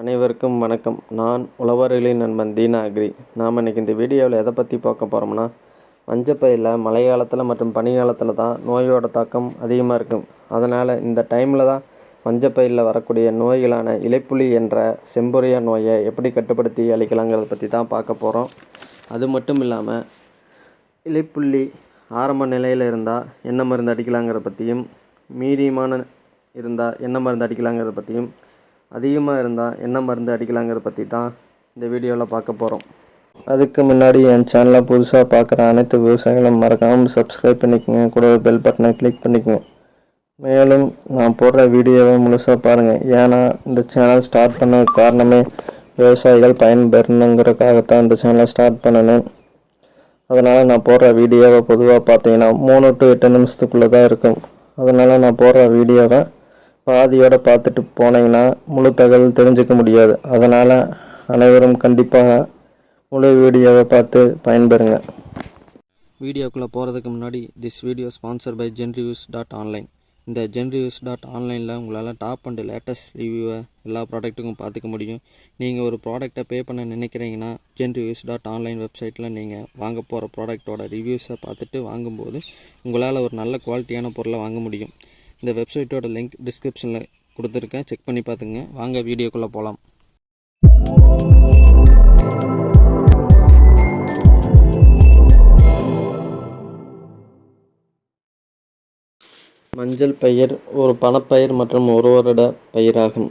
அனைவருக்கும் வணக்கம். நான் உழவர்களின் நண்பன் தீனா அக்ரி. நாம் இன்றைக்கி இந்த வீடியோவில் எதை பற்றி பார்க்க போகிறோம்னா மஞ்சப்பயிரில் மழை காலத்தில் மற்றும் பனி காலத்தில் தான் நோயோட தாக்கம் அதிகமாக இருக்கும். அதனால் இந்த டைமில் தான் மஞ்சப்பயிரில் வரக்கூடிய நோய்களான இலைப்புலி என்ற செம்பொறியா நோயை எப்படி கட்டுப்படுத்தி அழிக்கலாங்கிறத பற்றி தான் பார்க்க போகிறோம் அது மட்டும் இல்லாமல் இலைப்புள்ளி ஆரம்ப நிலையில் இருந்தால் என்ன மருந்து அடிக்கலாங்கிறத பற்றியும் மீடியமான இருந்தால் என்ன மருந்து அடிக்கலாங்கிறத பற்றியும் அதிகமாக இருந்தால் என்ன மருந்து அடிக்கலாங்கிறத பற்றி தான் இந்த வீடியோவில் பார்க்க போகிறோம் அதுக்கு முன்னாடி என் சேனலை புதுசாக பார்க்குற அனைத்து விவசாயிகளும் மறக்காமல் சப்ஸ்கிரைப் பண்ணிக்கோங்க. கூடவே பெல் பட்டனை கிளிக் பண்ணிக்கோங்க. மேலும் நான் போடுற வீடியோவை முழுசாக பாருங்கள் ஏன்னா இந்த சேனல் ஸ்டார்ட் பண்ண காரணமே விவசாயிகள் பயன்பெறணுங்கிறதுக்காகத்தான் இந்த சேனலை ஸ்டார்ட் பண்ணணும். அதனால் நான் போடுற வீடியோவை பொதுவாக பார்த்தீங்கன்னா மூணு டு எட்டு நிமிஷத்துக்குள்ளே தான் இருக்கும். அதனால் நான் போடுற வீடியோவை பாதியோட பார்த்துட்டு போனீங்கன்னா முழு தகவல் தெரிஞ்சுக்க முடியாது. அதனால் அனைவரும் கண்டிப்பாக முழு வீடியோவை பார்த்து பயன்பெறுங்க. வீடியோக்குள்ளே போகிறதுக்கு முன்னாடி this video sponsor by Genreviews dot online இந்த ஜென்ரிவ்யூஸ் டாட் ஆன்லைனில் உங்களால் டாப் அண்ட் லேட்டஸ்ட் ரிவ்யூவை எல்லா ப்ராடக்ட்டுக்கும் பார்த்துக்க முடியும். நீங்கள் ஒரு ப்ராடக்ட்டை பே பண்ண நினைக்கிறீங்கன்னா ஜென்ரிவ்யூஸ் டாட் ஆன்லைன் வெப்சைட்டில் நீங்கள் வாங்க போகிற ப்ராடக்ட்டோட ரிவ்யூஸை பார்த்துட்டு வாங்கும்போது உங்களால் ஒரு நல்ல குவாலிட்டியான பொருளை வாங்க முடியும். இந்த வெப்சைட்டோட லிங்க் டிஸ்கிரிப்ஷனில் கொடுத்துருக்கேன். செக் பண்ணி பார்த்துங்க வாங்க வீடியோக்குள்ளே போகலாம் மஞ்சள் பயிர் ஒரு பணப்பயிர் மற்றும் ஒரு வருட பயிராகும்.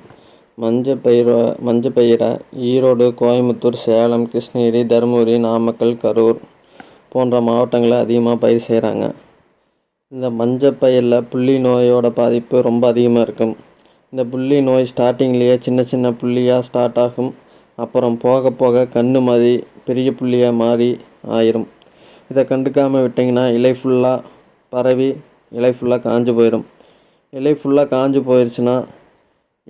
மஞ்சள் பயிர் மஞ்சள் பயிரை? ஈரோடு கோயம்புத்தூர் சேலம் கிருஷ்ணகிரி தருமபுரி நாமக்கல் கரூர் போன்ற மாவட்டங்களில் அதிகமாக பயிர் செய்கிறாங்க. இந்த மஞ்சள் புள்ளி நோயோட பாதிப்பு ரொம்ப அதிகமாக இருக்கும். இந்த புள்ளி நோய் ஸ்டார்டிங்லேயே சின்ன சின்ன புள்ளியாக ஸ்டார்ட் ஆகும். அப்புறம் போக போக கண்ணு மாதிரி பெரிய புள்ளியாக மாறி ஆயிரும். இதை கண்டுக்காமல் விட்டிங்கன்னா இலை ஃபுல்லாக பரவி இலை ஃபுல்லாக காஞ்சு போயிடும் இலை ஃபுல்லாக காஞ்சு போயிடுச்சுன்னா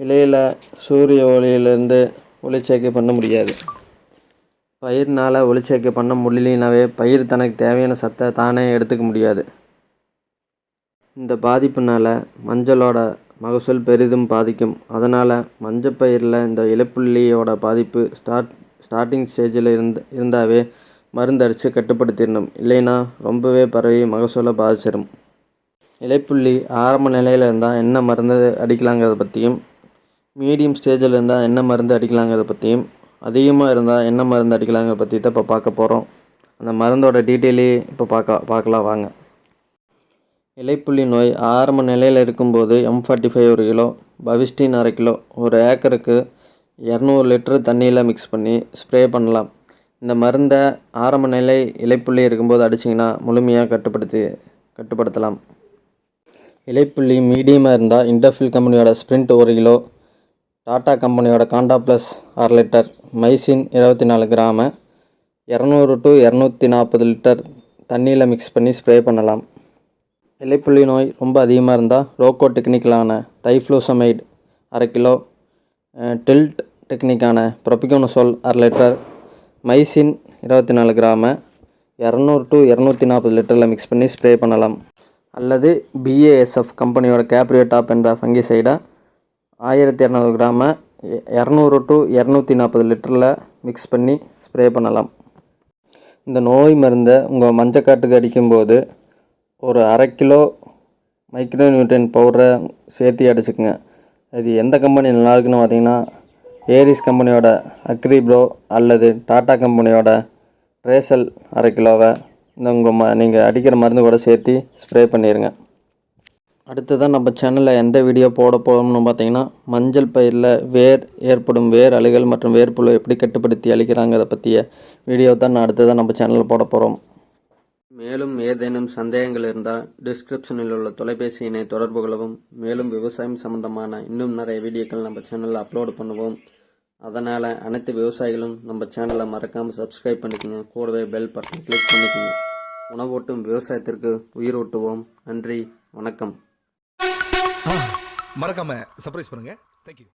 இலையில் சூரிய ஒளியிலேருந்து ஒளிச்சேர்க்கை பண்ண முடியாது. பயிர்னால் ஒளிச்சேர்க்கை பண்ண முடியலனாவே பயிர் தனக்கு தேவையான சத்தை தானே எடுத்துக்க முடியாது. இந்த பாதிப்புனால் மஞ்சளோட மகசூல் பெரிதும் பாதிக்கும். அதனால் மஞ்சள் பயிரில் இந்த இலைப்புள்ளியோட பாதிப்பு ஸ்டார்ட் ஸ்டார்டிங் ஸ்டேஜில் இருந்து இருந்தாவே மருந்தடித்து கட்டுப்படுத்திடணும். இல்லைன்னா ரொம்பவே பரவி மகசூலை பாதிச்சிடும் இலைப்புள்ளி ஆரம்ப நிலையில் இருந்தால் என்ன மருந்து அடிக்கலாங்கிறத பற்றியும் மீடியம் ஸ்டேஜில் இருந்தால் என்ன மருந்து அடிக்கலாங்கிறத பற்றியும் அதிகமாக இருந்தால் என்ன மருந்து அடிக்கலாங்கிறத பற்றி தான் இப்போ பார்க்க போகிறோம் அந்த மருந்தோட டீட்டெயிலே இப்போ பார்க்க பார்க்கலாம் வாங்க. இலைப்புள்ளி நோய் ஆரம்ப நிலையில் இருக்கும்போது எம் ஃபார்ட்டி ஃபைவ் ஒரு கிலோ பவிஸ்டின் அரை கிலோ ஒரு ஏக்கருக்கு இரநூறு லிட்டரு தண்ணியில் மிக்ஸ் பண்ணி ஸ்ப்ரே பண்ணலாம். இந்த மருந்தை ஆரம்ப நிலை இலைப்புள்ளி இருக்கும்போது அடிச்சிங்கன்னா முழுமையாக கட்டுப்படுத்தி கட்டுப்படுத்தலாம். இலைப்புள்ளி மீடியமாக இருந்தால் இண்டர்ஃபில் கம்பெனியோட ஸ்ப்ரிண்ட் ஒரு கிலோ டாடா கம்பெனியோட காண்டா ப்ளஸ் அரை லிட்டர் மைசின் இருபத்தி நாலு கிராம இரநூறு டு இரநூத்தி நாற்பது லிட்டர் தண்ணியில் மிக்ஸ் பண்ணி ஸ்ப்ரே பண்ணலாம். இலைப்புள்ளி நோய் ரொம்ப அதிகமாக இருந்தால் ரோக்கோ டெக்னிக்கலான தைஃப்ளூசமைடு அரை கிலோ டில்ட் டெக்னிக்கான ப்ரொபிகோனசோல் அரை லிட்டர் மைசின் இருபத்தி நாலு கிராமு இரநூறு டு இரநூத்தி நாற்பது லிட்டரில் மிக்ஸ் பண்ணி ஸ்ப்ரே பண்ணலாம். அல்லது பிஏஎஸ்எஃப் கம்பெனியோட கேப்ரியோ டாப் என்ற ஃபங்கிசைடை ஆயிரத்தி இரநூறு கிராம இரநூறு டு இரநூத்தி நாற்பது லிட்டரில் மிக்ஸ் பண்ணி ஸ்ப்ரே பண்ணலாம். இந்த நோய் மருந்தை உங்கள் மஞ்சக்காட்டுக்கு அடிக்கும்போது ஒரு அரை கிலோ மைக்ரோ நியூட்ரியன் பவுடரை சேர்த்து அடிச்சுக்குங்க. இது எந்த கம்பெனி நல்லா இருக்குன்னு பார்த்தீங்கன்னா ஏரிஸ் கம்பெனியோட அக்ரி ப்ரோ அல்லது டாட்டா கம்பெனியோட ரேசல் அரை கிலோவை இந்த உங்கள் ம நீங்கள் அடிக்கிற மருந்து கூட சேர்த்து ஸ்ப்ரே பண்ணிடுங்க அடுத்ததான் நம்ம சேனலில் எந்த வீடியோ போட போகிறோம்னு பார்த்தீங்கன்னா மஞ்சள் பயிரில் வேர் ஏற்படும் வேர் அழுகல் மற்றும் வேர்ப்புழு எப்படி கட்டுப்படுத்தி அழிக்கிறாங்கிறத பற்றிய வீடியோ தான் நான் அடுத்ததான் நம்ம சேனலில் போட போகிறோம் மேலும் ஏதேனும் சந்தேகங்கள் இருந்தால் டிஸ்கிரிப்ஷனில் உள்ள தொலைபேசி எண்ணை தொடர்பு கொள்ளவும். மேலும் விவசாயம் சம்பந்தமான இன்னும் நிறைய வீடியோக்கள் நம்ம சேனலில் அப்லோட் பண்ணுவோம். அதனால் அனைத்து விவசாயிகளும் நம்ம சேனலை மறக்காமல் சப்ஸ்கிரைப் பண்ணிக்கோங்க. கூடவே பெல் பட்டன் கிளிக் பண்ணிக்கோங்க. உணவூட்டும் விவசாயத்திற்கு உயிர் ஊட்டுவோம். நன்றி. வணக்கம். மறக்காம சர்ப்ரைஸ் பண்ணுங்க. தேங்க்யூ